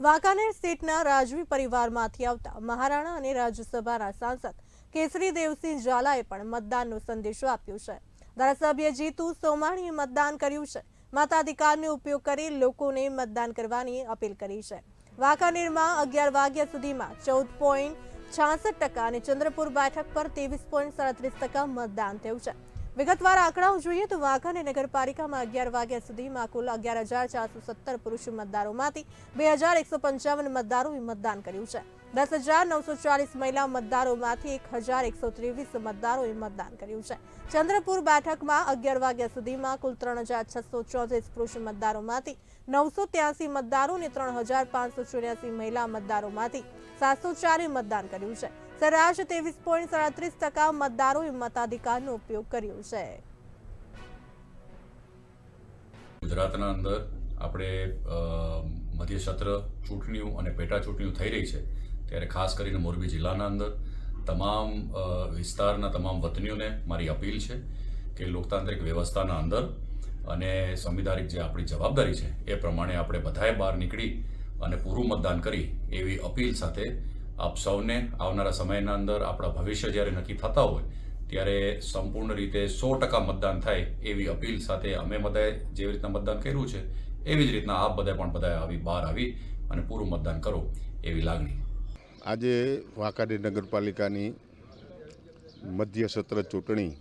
વાંકાનેર સીટના રાજવી પરિવારમાંથી આવતા મહારાણા અને રાજ્યસભાના સાંસદ કેસરી દેવસિંહ ઝાલાએ પણ મતદાનનો સંદેશો આપ્યો છે. ધારાસભ્ય જીતુ સોમાણીએ મતદાન કર્યું છે. મતાધિકારનો ઉપયોગ કરી લોકોને મતદાન કરવાની અપીલ કરી છે. વાંકાનેરમાં અગિયાર વાગ્યા સુધીમાં ચૌદ પોઈન્ટ છાસઠ ટકા અને ચંદ્રપુર બેઠક પર ત્રેવીસ પોઈન્ટ સાડત્રીસ ટકા મતદાન થયું છે. વિગતવાર આંકડાઓ જોઈએ તો વાઘાને નગરપાલિકામાં અગિયાર વાગ્યા સુધીમાં કુલ અગિયાર હજાર ચારસો સત્તર પુરુષ મતદારોમાંથી બે હજાર એકસો પંચાવન મતદારોએ મતદાન કર્યું છે. દસ હજાર નવસો ચાલીસ મહિલા મતદારોમાંથી એક હજાર એકસો ત્રેવીસ મતદારોએ મતદાન કર્યું છે. ચંદ્રપુર બેઠકમાં અગિયાર વાગ્યા સુધીમાં કુલ ત્રણ હજાર છસો ચોત્રીસ પુરુષ મતદારોમાંથી નવસો ત્યાસી મતદારો અને ત્રણ હજાર પાંચસો ચોર્યાસી મહિલા મતદારોમાંથી સાતસો ચારે મતદાન કર્યું છે. સરેરાશ ત્રેવીસ પોઈન્ટ સાડત્રીસ ટકા મતદારોએ મતાધિકારનો ઉપયોગ કર્યો છે. ગુજરાતના અંદર આપણે મધ્ય સત્ર ચૂંટણીઓ અને પેટા ચૂંટણીઓ થઈ રહી છે, ત્યારે ખાસ કરીને મોરબી જિલ્લાના અંદર તમામ વિસ્તારના તમામ વતનીઓને મારી અપીલ છે કે લોકતાંત્રિક વ્યવસ્થાના અંદર અને સંવિધાનિક જે આપણી જવાબદારી છે એ પ્રમાણે આપણે બધાએ બહાર નીકળી અને પૂરું મતદાન કરી એવી અપીલ સાથે આપ સૌને આવનારા સમયના અંદર આપણા ભવિષ્ય જ્યારે નક્કી થતા હોય, ત્યારે સંપૂર્ણ રીતે સો ટકા મતદાન થાય એવી અપીલ સાથે અમે બધાએ જેવી રીતના મતદાન કર્યું છે, એવી જ રીતના આપ બધાએ પણ બધાએ આવી બહાર આવી અને પૂરું મતદાન કરો એવી લાગણી. આજે વાંકાડી નગરપાલિકાની મધ્ય સત્ર ચૂંટણી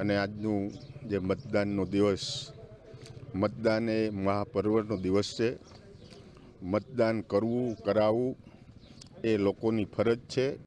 અને આજનું જે મતદાનનો દિવસ, મતદાન એ મહાપર્વનો દિવસ છે. મતદાન કરવું, કરાવવું એ લોકોની ફરજ છે.